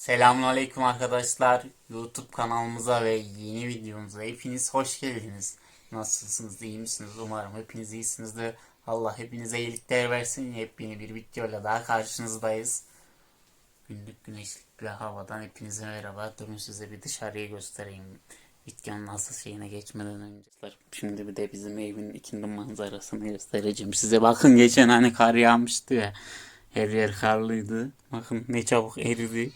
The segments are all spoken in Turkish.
Selamünaleyküm arkadaşlar. YouTube kanalımıza ve yeni videomuza hepiniz hoş geldiniz. Nasılsınız? iyi misiniz? Umarım hepiniz iyisinizdir. Allah hepinize iyilikler versin. Yepyeni bir videoyla daha karşınızdayız. Günlük güneşlik bir havadan hepinize merhaba. Durun size bir dışarıyı göstereyim. Videonun nasıl şeyine geçmeden önce. Şimdi bir de bizim evin ikindi manzarasını göstereceğim. Size bakın geçen hani kar yağmıştı ya. Her yer karlıydı. Bakın ne çabuk eridi.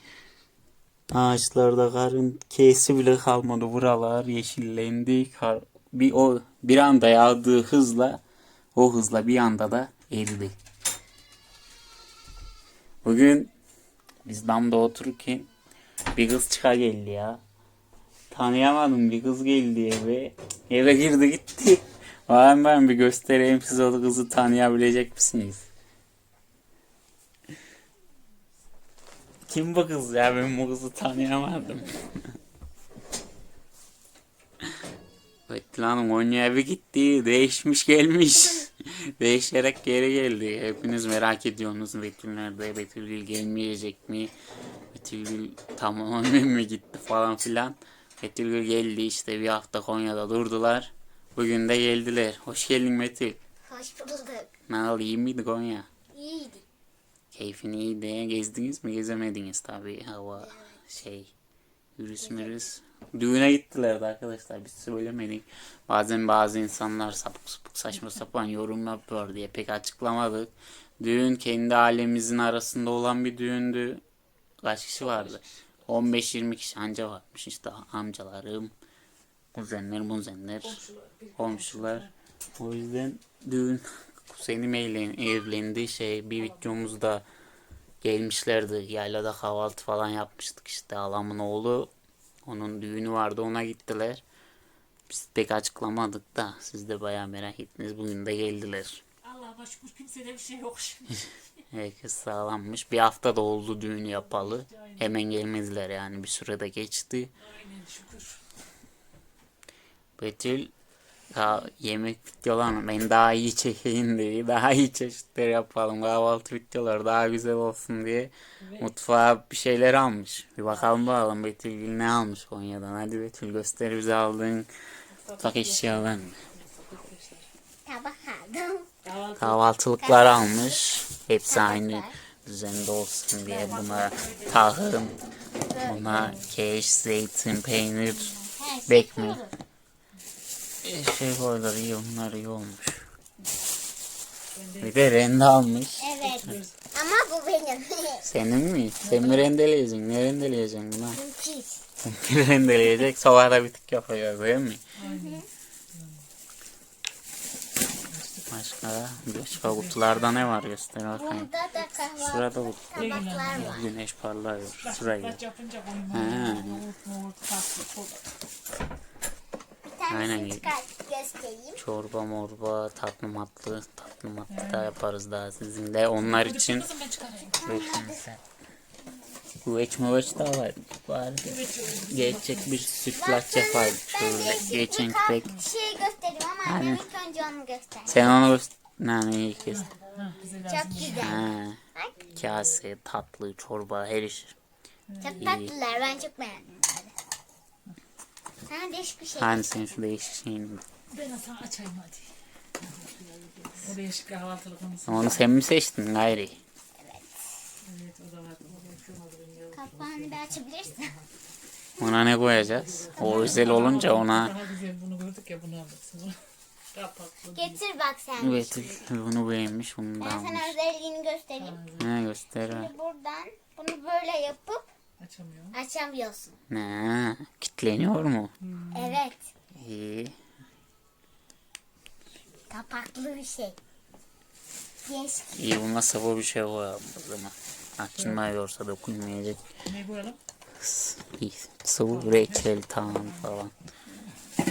Ağaçlarda karın kesi bile kalmadı. Buralar yeşillendi. Kar, bir o bir anda yağdığı hızla o hızla bir anda da eridi. Bugün biz damda otururken bir kız çıka geldi ya. Tanıyamadım bir kız geldi eve. Eve girdi gitti. Ben ben bir göstereyim siz o kızı tanıyabilecek misiniz? Kim bu kız ya? Ben bu kızı tanıyamadım. Hanım Konya eve gitti. Değişmiş gelmiş. Değişerek geri geldi. Hepiniz merak ediyorsunuz Betül nerede? Betül Gül gelmeyecek mi? Betül Gül tamamen mi gitti falan filan. Betül Gül geldi işte bir hafta Konya'da durdular. Bugün de geldiler. Hoş geldin Betül. Hoş bulduk. Oldu iyi miydi Konya? İyiydi. Keyfin iyiydi. Gezdiniz mi? Gezemediniz tabii. Hava şey virüs mürüs. Düğüne gittilerdi arkadaşlar. Biz söylemedik. Bazen bazı insanlar sapık sapık saçma sapan yorum yapıyor diye pek açıklamadık. Düğün kendi ailemizin arasında olan bir düğündü. Kaç kişi vardı? 15-20 kişi anca varmış işte amcalarım, kuzenler, muzenler, komşular. O yüzden düğün kuzenim evlen- evlendi şey bir videomuzda gelmişlerdi. Yaylada kahvaltı falan yapmıştık işte halamın oğlu. Onun düğünü vardı ona gittiler. Biz pek açıklamadık da siz de bayağı merak ettiniz. Bugün de geldiler. Allah'a şükür kimsede bir şey yok şimdi. Herkes sağlanmış. Bir hafta da oldu düğün yapalı. Hemen gelmediler yani bir sürede geçti. Aynen şükür. Betül ya yemek videolarını ben daha iyi çekeyim diye daha iyi çeşitler yapalım kahvaltı videoları daha güzel olsun diye mutfağa bir şeyler almış. Bir bakalım bakalım Betül Gül ne almış Konya'dan. Hadi Betül göster bize aldığın mutfak eşyalarını. Tabak aldım. Kahvaltılıklar almış. Hepsi aynı düzende olsun diye buna tahım, buna keş, zeytin, peynir, Her şey e, şey koydular iyi onlar iyi olmuş. Bir de rende almış. Evet. Ama bu benim. Senin mi? Sen mi rendeleyeceksin? Ne rendeleyeceksin buna? Pis. Sen rendeleyecek. Sobada bitik yapacağız değil mi? Başka, başka kutularda ne var göster bakayım. Burada da kahvaltı Şurada bu tabaklar var. güneş parlıyor. Şurayı. Ha. Kola. Bir Aynen. tanesini çıkartıp göstereyim. Çorba morba tatlı matlı tatlı matlı da yaparız daha sizinle. Onlar için. Bekleyin Güveç müveç de var. Vardı. Geçecek bir sütlaç yapardık şöyle. Geçen pek. Bir şey göstereyim ama annem ilk önce onu göster. Sen onu göster. Ne iyi lazım. Çok güzel. Ha, kase, tatlı, çorba, her iş. çok tatlılar. Ben çok beğendim. Sana değişik bir şey. Hani sen şu değişik şeyini. Ben sana açayım hadi. O değişik kahvaltılık konusu. Onu sen mi seçtin gayri? Evet o da var. O da yavrum. Kapağını da açabilirsin. Ona ne koyacağız? O özel olunca ona Daha güzel bunu gördük ya bunu aldık. Getir bak sen. Evet, bunu beğenmiş, bunu da Ben almış. sana özelliğini göstereyim. Ne göster. Şimdi buradan bunu böyle yapıp Açamıyorum. açamıyorsun. Ne? Kitleniyor mu? Evet. İyi. Kapaklı bir şey. Değişik. İyi bu masaya bir şey koyalım o zaman. Açılmıyorsa dokunmayacak. Ne koyalım? Sıvı reçel, tam falan.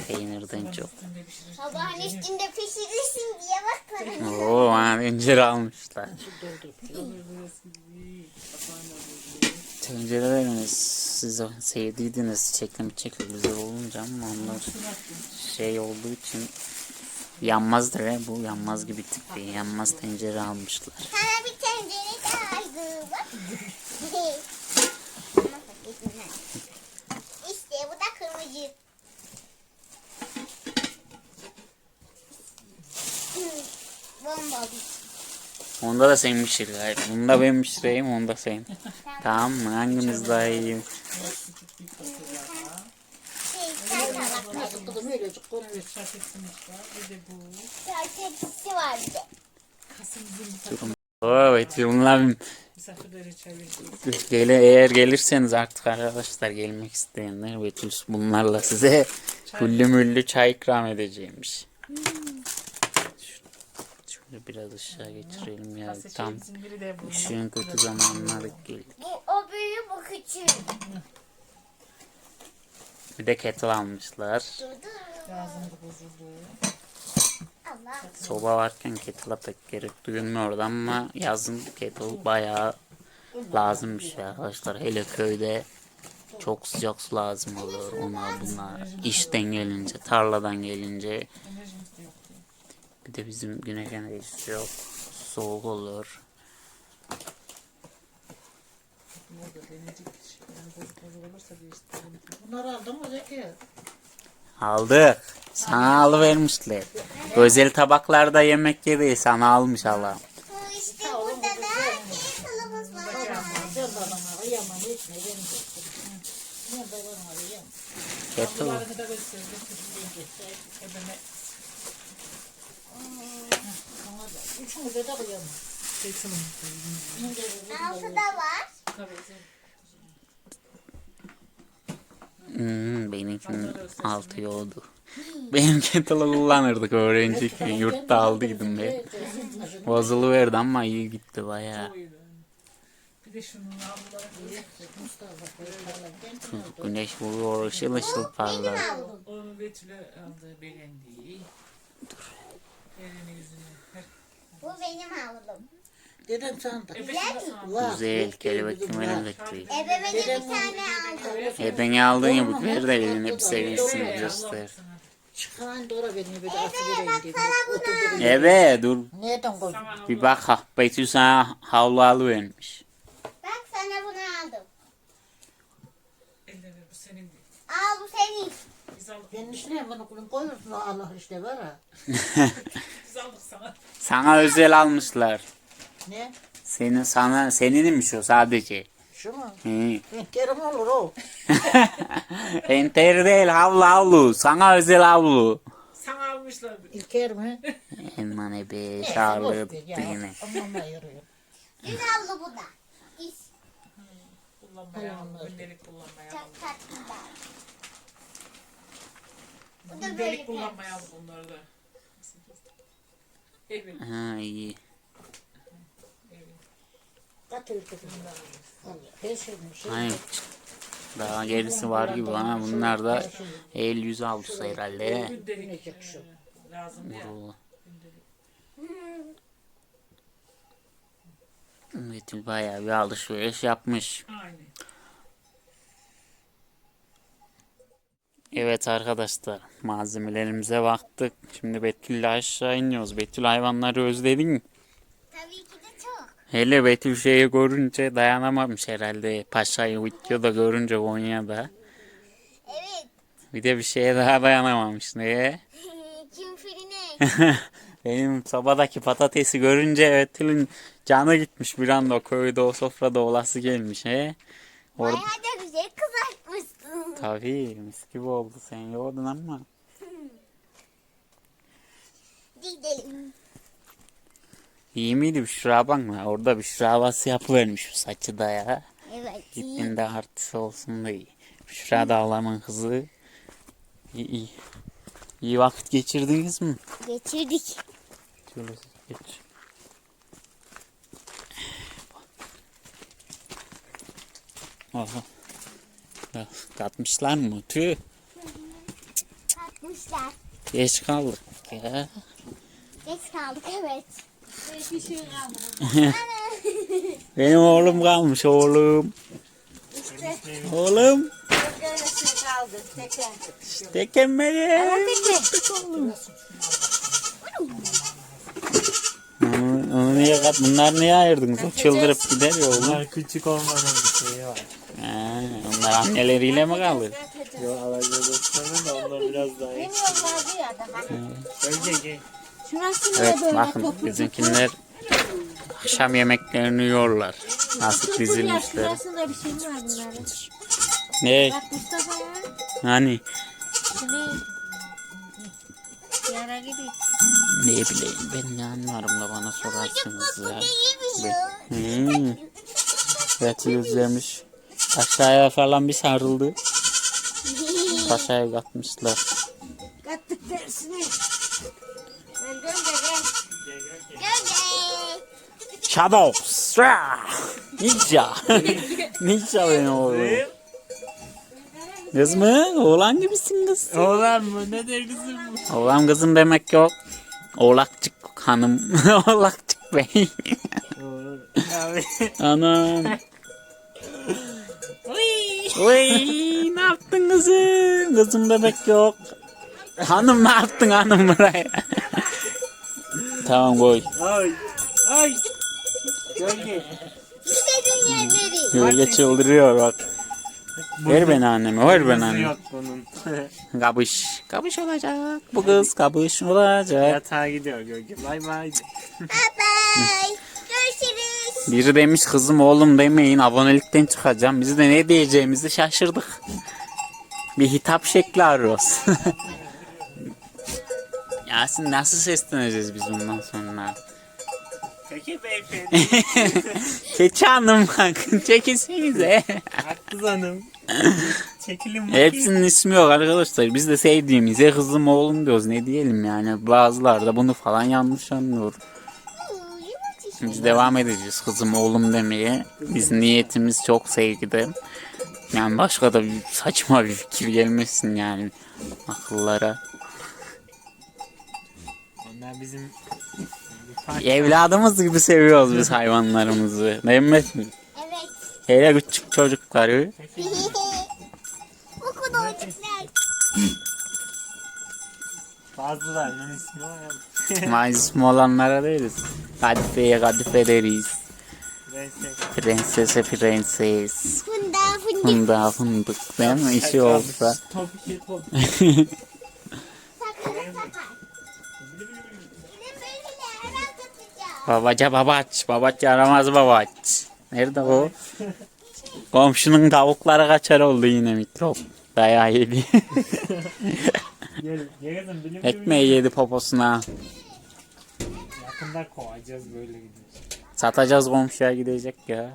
Peynirden çok. Sabahın üstünde pişirirsin diye bak bana. Oo, bana tencere almışlar. Tencereleriniz siz sevdiydiniz çekim çekim güzel olunca ama onlar şey olduğu için yanmazdır ya bu yanmaz gibi tip bir yanmaz tencere almışlar. Sana bir tencere daha aldım. İşte bu da kırmızı. Bomba bir. Onda da sen pişir gayet. Bunu da ben pişireyim, onu da sen. Tamam mı? Hangimiz daha iyi? Ver. Kızım öylece var. Bir de bu. Kasımızın bunlar misafirlere. Gele, eğer gelirseniz artık arkadaşlar gelmek isteyenler Betül bunlarla size güllü müllü çay ikram edeceğimmiş. Şöyle biraz aşağı geçirelim ya. Kase Tam çayımızın biri de bu. ışığın kötü zamanları geldi. Bu o büyüğü bu küçüğü. Bir de kettle almışlar. Durdu. Lazımdı bozuldu. Allah. Soba varken kettle'a pek gerek duyulmuyordu ama yazın kettle bayağı lazımmış ya arkadaşlar. Hele köyde çok sıcak su lazım olur ona buna. İşten gelince, tarladan gelince. Bir de bizim güneş enerjisi yok. Soğuk olur. Bunları aldın mı Zeki? Aldık. Sana alıvermişler. Özel tabaklarda yemek yedi. Sana almış Allah. Bu işte burada da kettle'ımız var. Sen babana kıyamam etme benim dostum. Ben babana kıyamam. Kettle. Bunlarını da gösterdim. Ebeme Sana Üçümüze de kıyamam. zeytinim. Altı da var. Tabii. Hmm, benimkinin altı yoğdu. Benim kettle'ı kullanırdık öğrenciyken. Yurtta aldıydım ben. Bozuluverdi ama iyi gitti havluları Güneş vuruyor ışıl ışıl parlar. Onu Betül'e aldı beğendiği. Elini yüzünü. Bu benim havlum. Sana. Vah, Güzel kelebek dedim kümenin ya. bekliyor. Ebeme de bir tane aldım. E beni aldın ya bu ver de eline bir sevinsin göster. Çıkan ora beni asıvereyim dedim. Oturdum. Eve dur Neden koydun? Bir bak ha Betül sana havlu alıvermiş. Bak sana bunu aldım. Al bu senin. Biz aldık. Ben işleyeyim bunu kulun koyuyorsun Allah işte var ha. Biz aldık sana. Sana özel almışlar. Ne? Senin sana seninmiş o sadece. Şu mu? Hı. Kerim olur o. Enter değil havlu havlu. Sana özel havlu. Sana almışlar. İlker mi? Hemen ebe şarlı yine. Anlamına yarıyor. Dün aldı bu da. İş. Kullanmaya. Gündelik kullanmaya Çok aldım. Bu da böyle Gündelik kullanmaya aldım bunları da. Evet. Ha iyi. Kızım. Vallahi her şey bir şey. Hayır. Daha gerisi var gibi ama bunlar da el yüz havlusu herhalde. Gündelik e, lazım ya. Bu. Betül bayağı bir alışveriş yapmış. Aynen. Evet arkadaşlar malzemelerimize baktık. Şimdi Betül'le aşağı iniyoruz. Betül hayvanları özledin mi? Tabii ki de çok. Hele Betül şeyi görünce dayanamamış herhalde. Paşa'yı videoda görünce Konya'da. Evet. Bir de bir şeye daha dayanamamış. Neye? Kim filine? Benim sobadaki patatesi görünce Betül'ün canı gitmiş bir anda o köyde o sofrada olası gelmiş. He? Orada Bayağı da güzel kızartmışsın. Tabii mis gibi oldu sen yoğurdun ama. Gidelim. İyi miydi Büşra bakma orada Büşra havası yapıvermiş bu saçı da ya. Evet. Gittiğinde artısı olsun da iyi. Büşra da ağlamın kızı. İyi iyi. İyi vakit geçirdiniz mi? Geçirdik. Şöyle geç. Aha. Katmışlar mı? Tüh. Tatmışlar. Geç kaldık ya. Geç kaldık evet. Benim oğlum kalmış oğlum. Oğlum. kaldı. Tekrar. Tekem benim. Onu, onu niye kat? Bunlar niye ayırdınız? Çıldırıp gider ya oğlum. Bunlar küçük olmanın bir şeyi var. Ha, Bunlar anneleriyle mi kalır? Yo alacaklarını da ondan biraz daha iyi. Gel gel. Şurasını Evet böyle bakın bizimkiler akşam yemeklerini yiyorlar. Nasıl dizilmişler. şurasında bir şey mi var bunların? Ne? Bak Mustafa ya. Hani Şunu yara gibi. ne bileyim ben ne anlarım da bana sorarsınız ya. Hmm. Evet özlemiş. Aşağıya falan bir sarıldı. Aşağıya katmışlar. Kattık dersini. Ben dön de gel. Gel gel. Shadows. Ninja. Ninja benim oğlum. Kız mı? Oğlan gibisin kız. Oğlan mı? Ne der kızım bu? Oğlan kızım demek yok. Oğlakçık hanım. Oğlakçık bey. Abi. Anam. Uy, ne yaptın kızım? Kızım bebek yok. Hanım ne yaptın hanım buraya? tamam koy. Ay. Ay. Gölge. İstediğin yerleri. Gölge çıldırıyor bak. Ver beni anneme, ver beni anneme. yok bunun. Kabış. Kabış olacak. Bu kız kabış olacak. Yatağa gidiyor Gölge. Bay bay. Bye bye. Görüşürüz. Biri demiş kızım oğlum demeyin abonelikten çıkacağım. Biz de ne diyeceğimizi şaşırdık. Bir hitap şekli arıyoruz. Yasin nasıl sesleneceğiz biz bundan sonra? Peki beyefendi. Keçi hanım bakın çekilsenize. Hakkız hanım. Çekilin bakayım. Hepsinin ismi yok arkadaşlar. Biz de sevdiğimize kızım oğlum diyoruz. Ne diyelim yani. Bazıları da bunu falan yanlış anlıyor. Biz devam edeceğiz kızım oğlum demeye. Biz niyetimiz çok sevgide. Yani başka da bir saçma bir fikir gelmesin yani akıllara. Onlar bizim. Evladımız gibi seviyoruz biz hayvanlarımızı. Değil mi? Evet. Hele küçük çocukları. Bu kadarcıklar. Bazılarının ismi var. Mazlum olanlara değiliz. Kadifeye kadife deriz. Prensese prenses. Funda funda. Funda fındık değil mi? İşi olsa. Top iki top. Sakın sakın. Benim böyle hemen katacağım. Babaca babaç. Babaç yaramaz babaç. Nerede o? Komşunun tavukları kaçar oldu yine mikrop. Dayağı yedi. Ekmeği yedi poposuna. Yakında kovacağız böyle gidiyor. Satacağız komşuya gidecek ya.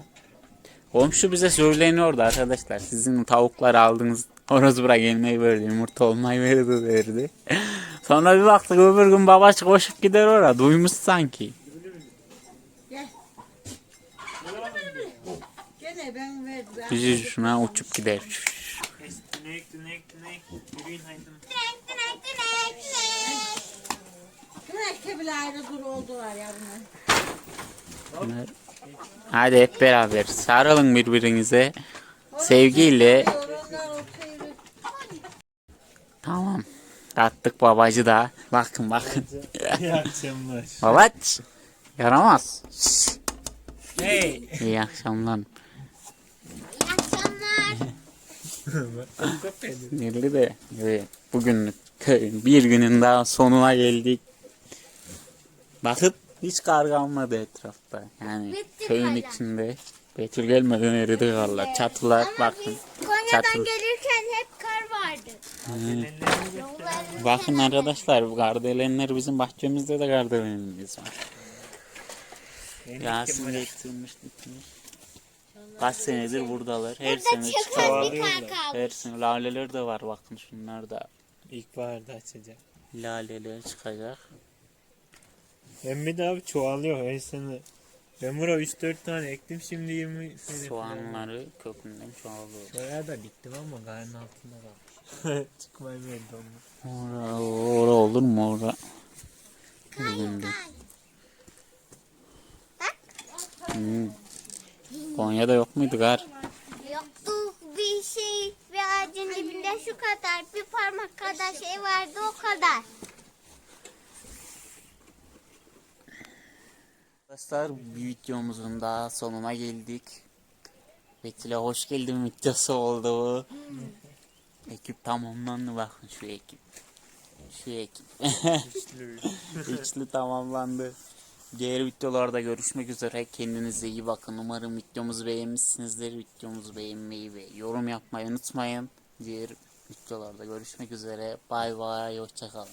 Komşu bize söyleniyordu arkadaşlar. Sizin tavukları aldınız. Horoz bura gelmeyi verdi. Yumurta olmayı verdi verdi. Sonra bir baktık öbür gün babaç koşup gider oraya. Duymuş sanki. Gene ben verdim. Bizi şuna uçup gider. Tünek tünek tünek. Yürüyün haydi. Bile ayrı dur oldular ya bunlar. Hadi hep beraber sarılın birbirinize. Sevgiyle. Tamam. Tattık babacı da. Bakın bakın. İyi akşamlar. Babaç. Yaramaz. Hey. İyi akşamlar. İyi akşamlar. Belli de evet, bugünlük köyün bir günün daha sonuna geldik. Bakın hiç kar kalmadı etrafta. Yani Bitti köyün hala. içinde. Betül gelmeden eridi karlar. Çatılar Ama bakın. biz Konya'dan Çatı. gelirken hep kar vardı. Yollarımız Bakın arkadaşlar bu gardelenler bizim bahçemizde de gardelenimiz var. Yasin getirmiş gitmiş. Kaç senedir buradalar. Her sene Burada çıkar. çıkan bir kar Çoğalıyorlar. kaldı. Her sene laleler de var bakın şunlar da. İlkbaharda açacak. Laleler çıkacak. Hem bir de abi çoğalıyor her sene. Ben buraya 3-4 tane ektim şimdi 20 sene falan. Soğanları kökünden çoğalıyor. Şuraya da diktim ama karın altında kalmış. Çıkmayı verdi onu. Ora, ora olur mu ora? Bugün. Hmm. Konya'da yok muydu gar? Yoktu bir şey bir ağacın dibinde şu kadar bir parmak kadar şey vardı o kadar. Arkadaşlar bir videomuzun daha sonuna geldik. Betül'e hoş geldin videosu oldu. Ekip tamamlandı bakın şu ekip. Şu ekip. Üçlü. Üçlü tamamlandı. Diğer videolarda görüşmek üzere. Kendinize iyi bakın. Umarım videomuzu beğenmişsinizdir. Videomuzu beğenmeyi ve yorum yapmayı unutmayın. Diğer videolarda görüşmek üzere. Bay bay. Hoşçakalın.